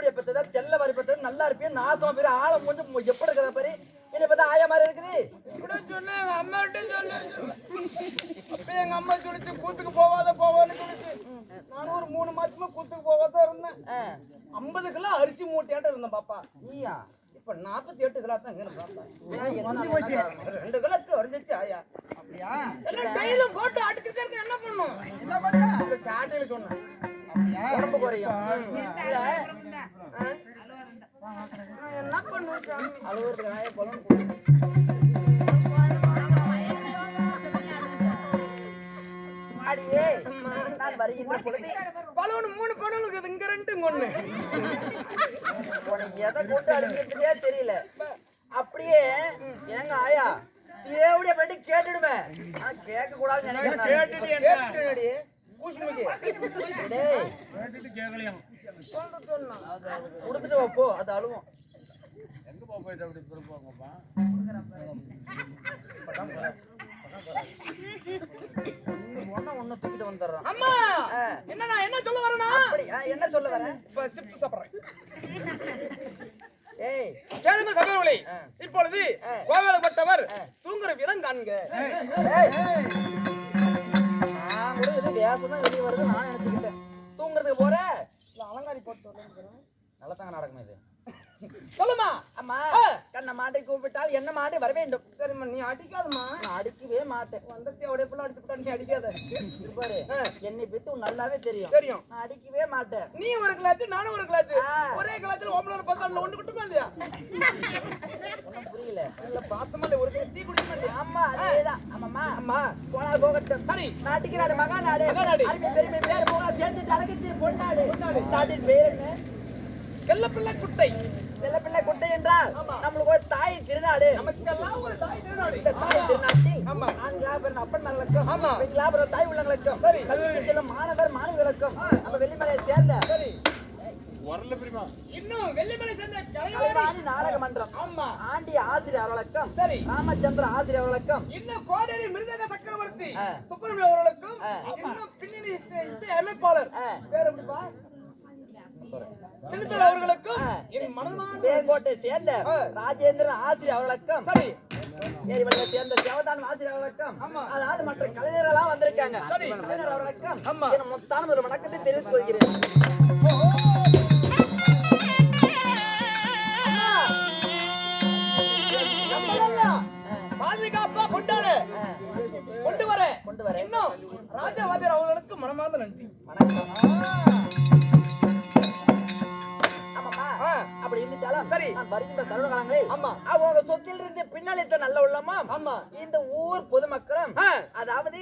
நீ இருப்பியல்ல செத்து போயிட தேவடிய பத்ததா? தெல்ல வரி பத்தது நல்லா இருப்பியா நாசமா பேரு ஆழம் வந்து எப்படி இருக்கிற பாரு? என்னை பார்த்தா ஆயா மாதிரி இருக்குது. சொன்னேன் எங்க அம்மாட்ட சொல்லு. அப்ப எங்க அம்மா சொல்லிச்சு கூத்துக்கு போவாத போவான்னு சொல்லிச்சு. நானும் ஒரு மூணு மாசமா கூத்துக்கு போவாத இருந்தேன். ஐம்பது கிலோ அரிசி மூட்டையாட்ட இருந்தேன் பாப்பா. நீயா? இப்ப நாற்பத்தி எட்டு கிலோ தான் ரெண்டு கிலோ குறைஞ்சிச்சு ஆயா. அப்படியா? கையில போட்டு அடிச்சுட்டு இருக்க என்ன பண்ணும்? என்ன பண்ண சாட்டையில சொன்னேன். உடம்பு குறையும். என்ன? அழுவுறதுக்கு நாயே பலூன் மூணு பலூன் இருக்குது இங்க ரெண்டு ஒண்ணு உனக்கு எதை கொண்டு அடிக்கிறதுனே தெரியல. அப்படியே ஏங்க ஆயா தேவடிய பண்ணி கேட்டுடுவேன் ஆனா கேட்க கூடாதுன்னு நினைக்கிறேன் கேட்டுட்டு. கொடுத்துட்டு போ அது அழுவும் ஒண்ணு ஒண்ணு தூக்கிட்டு வந்துடுறான் அம்மா. என்ன என்ன சொல்ல வரேனா அப்படி என்ன சொல்ல வரேன் இப்ப சிப்ஸ் சாப்பிடுறேன். ஏய். கேளுங்க சகோதரர்களே ஆ. இப்பொழுது. கோவேலப்பட்டவர். தூங்குற விதம் காண்க. கூட தான் வெளியே வருது நான் நினைச்சுக்கிட்டேன். தூங்குறதுக்கு போற? இல்ல, அலங்காரி போட்டு நல்லா தாங்க நடக்கும் இது. சொல்லுமா. அம்மா. கண்ண மாட்டை கூப்பிட்டால் என்ன மாட்டை வர வேண்டும்? சரிம்மா நீ அடிக்காதம்மா. நான் அடிக்கவே மாட்டேன். வந்தத்தை அப்படியே புள்ள அடிச்சுட்டா நீ அடிக்காத. பாரு. என்னை பத்தி நல்லாவே தெரியும். தெரியும். நான் அடிக்கவே மாட்டேன். நீ ஒரு கிளாஸ் நானும் ஒரு கிளாஸ். ஆ. ஒரே கிளாஸ்ல ஓம்பளை பக்கம் ஒண்ணு குட்டுமா இல்லையா? புரியல. இல்ல பார்த்தமா இல்லையா ஒரு டீ குடிக்குமா இல்லையா? ஆமா அதேதான். ஆமாம்மா. அம்மா. போனால் போகட்டும். சரி. மகா நாடு மகாநாடு. அருமை பெருமை பேர் போக சேர்த்து அழகத்து பொன்னாடு. நாட்டின் பேர் என்ன? செல்லப்பிள்ளை குட்டை. செல்ல பிள்ளை குட்டை என்றால். நம்மளுக்கு ஒரு தாய் திருநாடு நமக்கெல்லாம் ஒரு தாய் திருநாடு இந்த தாய் திருநாட்டில் ஆமா. ஆண்களா பிறந்த அப்பன்மார்களுக்கும் ஆமா. பிறந்த தாய் உள்ளங்களுக்கும் சரி. கல்விக்கு செல்லும் மாணவர் மாணவிகளுக்கும் நம்ம வெள்ளிமலையை சேர்ந்த சரி இன்னும் வெள்ளிமலை சேர்ந்த கலைவாணி நாடக மன்றம் ஆமா ஆண்டி ஆசிரியர் அவர்களுக்கும் சரி ராமச்சந்திர ஆசிரியர் அவர்களுக்கும் இன்னும் கோடேரி மிருதக சக்கரவர்த்தி ஆ. சுப்பிரமணிய அவர்களுக்கும். இன்னும் பின்னணி இசை அமைப்பாளர். பேர் அவர்களுக்கும். என் சேர்ந்த. ராஜேந்திரன் ஆசிரியர் அவர்களுக்கும் சரி சேர்ந்த தேவதான் ஆசிரியர் அவர்களுக்கும். அதாவது மற்ற கலைஞர்கள்லாம் வந்திருக்காங்க. கலைஞர் அவர்களுக்கும் ஆமா. என் முத்தான ஒரு வணக்கத்தை தெரிவித்துக் கொள்கிறேன் பாதுகாப்பா கொண்டாடு கொண்டு வர கொண்டு வரேன் இன்னும் ராஜவாதியர் அவர்களுக்கு மனமார்ந்த நன்றி வணக்கம் அப்படி இருந்துட்டாலும் சரி. நான் வருகின்ற தருண காலங்களில் ஆமா அவங்க சொத்தில் இருந்து பின்னாளித்த நல்ல உள்ளமாம் ஆமா இந்த ஊர் பொதுமக்களும். அதாவது.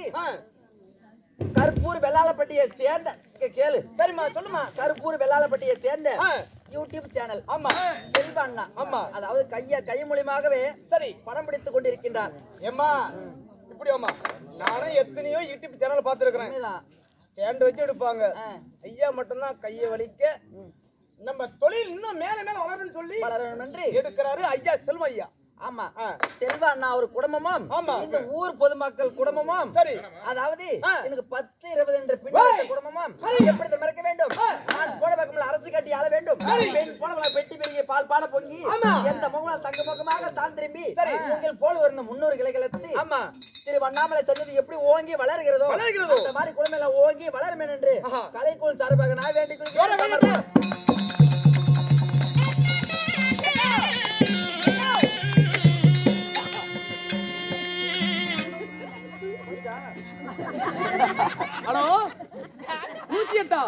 கருப்பூர் வெள்ளாளப்பட்டியை சேர்ந்த கேளு சரிம்மா சொல்லுமா கருப்பூர் வெள்ளாளப்பட்டியை சேர்ந்த. யூடியூப் சேனல் ஆமா செல்வா அண்ணா ஆமா. அதாவது கைய கை மூலியமாகவே சரி படம் பிடித்துக் கொண்டிருக்கின்றார் ஏம்மா இப்படி அம்மா நானும் எத்தனையோ யூடியூப் சேனல் பார்த்துருக்கிறேன் ஸ்டாண்ட் வச்சு எடுப்பாங்க. ஐயா மட்டும்தான் கையை வலிக்க. நம்ம தொழில் இன்னும் மேல மேல வளரும்னு சொல்லி வளரணும் நன்றி எடுக்கிறாரு ஐயா செல்வம் ஐயா ஆமா. செல்வா அண்ணா ஒரு குடும்பமும் ஆமா. இந்த ஊர் பொதுமக்கள் குடும்பமும் சரி அதாவது. எனக்கு பத்து இருபது என்ற பின்னாடி குடும்பமும் எப்படி மறக்க வேண்டும் நான் போன பக்கம் அரசு கட்டி ஆள வேண்டும் பெண் பெட்டி பெருகிய பால் பான பொங்கி. எந்த முகம் தங்க முகமாக தான் திரும்பி சரி. உங்கள் போல ஒரு முன்னூறு கிளைகளத்து ஆமா திரு வண்ணாமலை சொன்னது எப்படி ஓங்கி வளர்கிறதோ வளர்கிறதோ. அந்த மாதிரி குடும்பம் ஓங்கி வளரும் என்று. கலைக்குள் சார்பாக நான் வேண்டிக் கொள்கிறேன் ஹலோ? நூத்தி எட்டா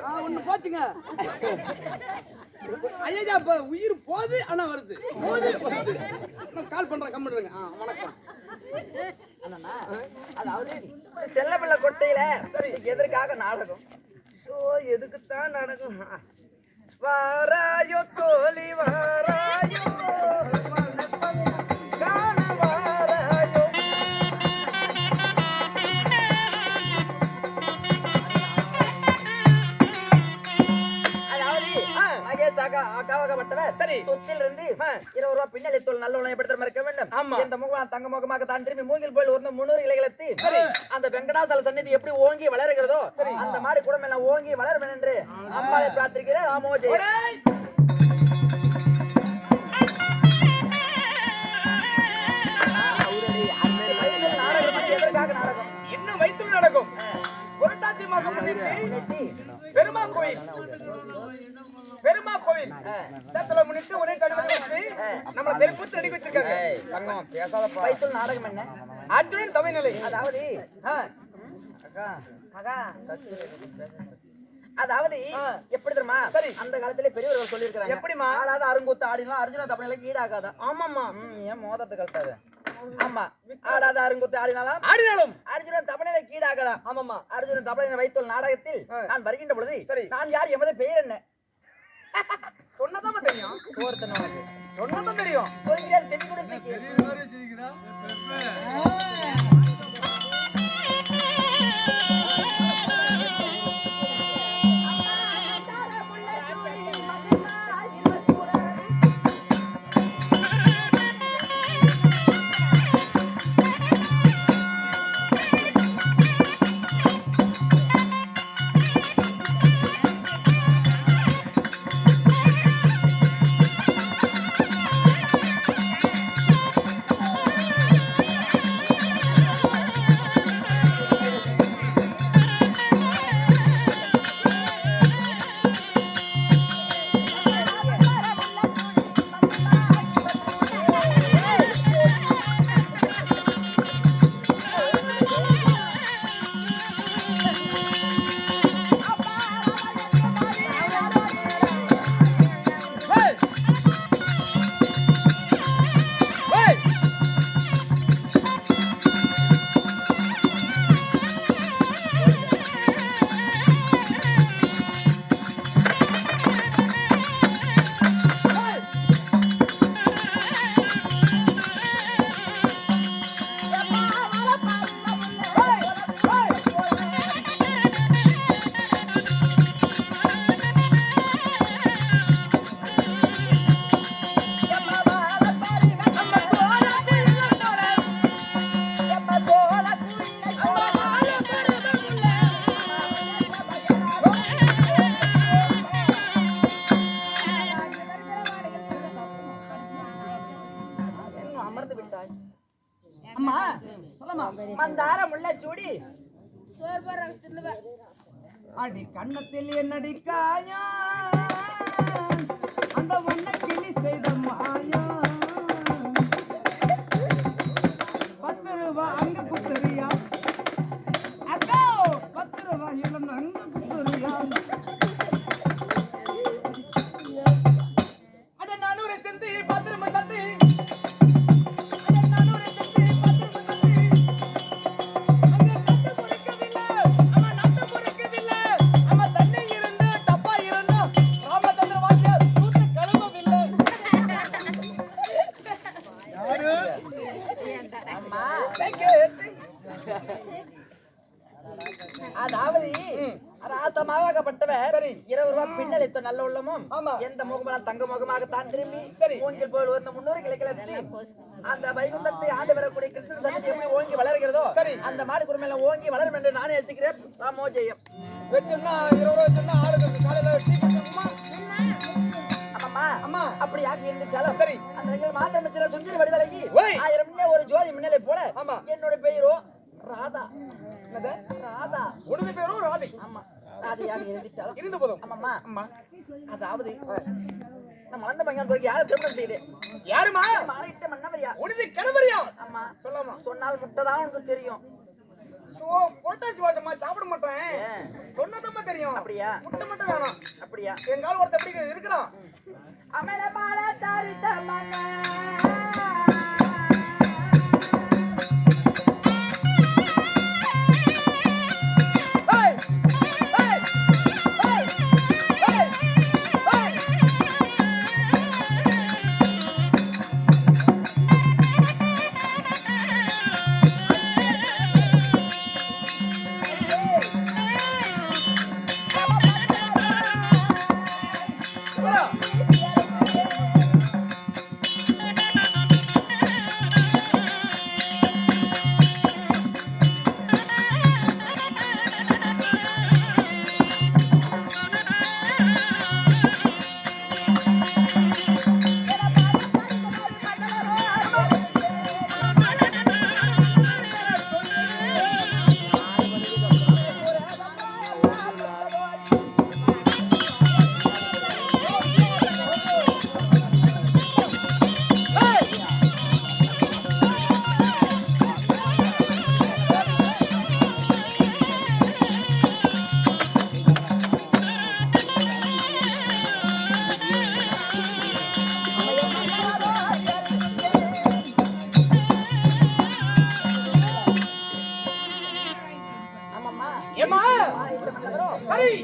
ஆ, ஒண்ணு போச்சுங்க. ஐயா இப்ப உயிர் போகுது ஆனா வருது. போகுது வருது கால் பண்றேன் கம்மிடுங்க ஆ வணக்கம். அதாவது செல்ல பிள்ளை கொட்டையில எதற்காக நாடகம்? எதுக்குத்தான் நடக்கும் வாராயோ இருபது ரூபாய் பின்னலை தோல் நல்ல உணவு எப்படி இருக்க வேண்டும். ஆமா. இந்த முகம் தங்க முகமாக தான் திரும்பி மூங்கில் போய் ஒரு முன்னூறு இலைகளத்து. அந்த வெங்கடாசல சந்நிதி எப்படி ஓங்கி வளருகிறதோ அந்த மாதிரி குடும்பம் எல்லாம் ஓங்கி வளரும் என்று அம்மாவை பிரார்த்திக்கிறேன். நாடகம் இன்னும் வயித்துல நடக்கும். புரட்டாசி மாசம் முன்னிட்டு பெருமா கோயில். பெருமா கோயில் இடத்துல முன்னிட்டு ஒரே கடுமை வச்சு நம்ம தெருக்கூத்து அடிக்க வச்சிருக்காங்க. தங்கம் பேசாதப்பா. வயிற்றுல நாடகம் என்ன? அர்ஜுனன் சபைநிலை அதாவது அதாவது. எப்படி தெரியுமா? சரி. அந்த காலத்திலே பெரியவர்கள் சொல்லியிருக்காங்க எப்படிம்மா? ஆளாத அருங்குத்து ஆடினா அர்ஜுன தப்பனைக்கு ஈடாகாதா? ஆமாம்மா. ம், ஏன் மோதத்தை கழட்டாத? ஆமா. ஆடாத அருங்குத்து ஆடினாலும் ஆடினாலும். அர்ஜுனன் தப்பனையில கீடாகதா ஆமாம்மா. அர்ஜுனன் தப்பனை வைத்துள்ள நாடகத்தில். நான் வருகின்ற பொழுது சரி. நான் யார் எமது பெயர் என்ன? சொன்னதான் தெரியும். சோர்த்தன உனக்கு சொன்னதான் தெரியும் சொல்கிறேன் அமர்ந்து விட்டாய் அம்மா சொல்லமா மந்தார முல்லை சூடி அடி கண்ணத்தில் என்னடி காயா அந்த வண்ண கிளி செய்த மாயா ராசமாகப்பட்டவர் சரி. இருபது ரூபாய் நல்ல உள்ளமும். ஆமா. எந்த முகமெல்லாம் தங்க முகமாக தான் திரும்பி சரி. மூங்கில் போல் வந்த முன்னூறு அந்த வைகுந்தத்தை ஆண்டு வரக்கூடிய கிருஷ்ணன் சன்னதி எப்படி ஓங்கி வளர்கிறதோ சரி. அந்த மாடு குடும்பம் ஓங்கி வளரும் என்று நான் யோசிக்கிறேன். ராமோஜெயம் வச்சிருந்தா இருபது ரூபா வச்சிருந்தா ஆளுக்கு காலையில டீ குடிக்கணுமா ஆமாம்மா அம்மா. அப்படி யாருக்கு இருந்துச்சாலும் சரி. அந்த மாத்திரம் சுந்தரி வடிவலகி ஓய். ஆயிரம் ஒரு ஜோதி மின்னலை போல ஆமா. என்னோட பெயரோ ராதா. ராதா. உனது பேரும் ராதை. ஆமா. இருந்துட்டாலும் இருந்து போதும். ஆமாம்மா. அம்மா. அதாவது நம்ம வளர்ந்த பையன் போய் யாரும் திருமணம் செய்யுது யாருமா மாறிட்ட மன்னவரியா? உனது கணவரியா? ஆமா. சொல்லாமா சொன்னால் முட்டை தான் உனக்கு தெரியும். சோ புரட்டாசி வாசமா சாப்பிட மாட்டேன்? சொன்னதம்மா தெரியும். அப்படியா? முட்டை மட்டும் வேணாம். அப்படியா? எங்கால ஒருத்த எப்படி இருக்கிறான்? அமல பால தாரித்த மன்னா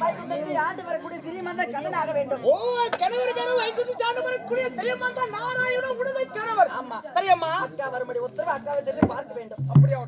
ஆண்டு வரக்கூடிய வேண்டும். ஓ கணவர் பேரு வைகுந்தி ஆண்டு வரக்கூடிய சிறியமந்த நாராயண உடலை கணவர் ஆமா. சரியம்மா. அக்கா வரும்படி உத்தரவு பார்க்க வேண்டும். அப்படியே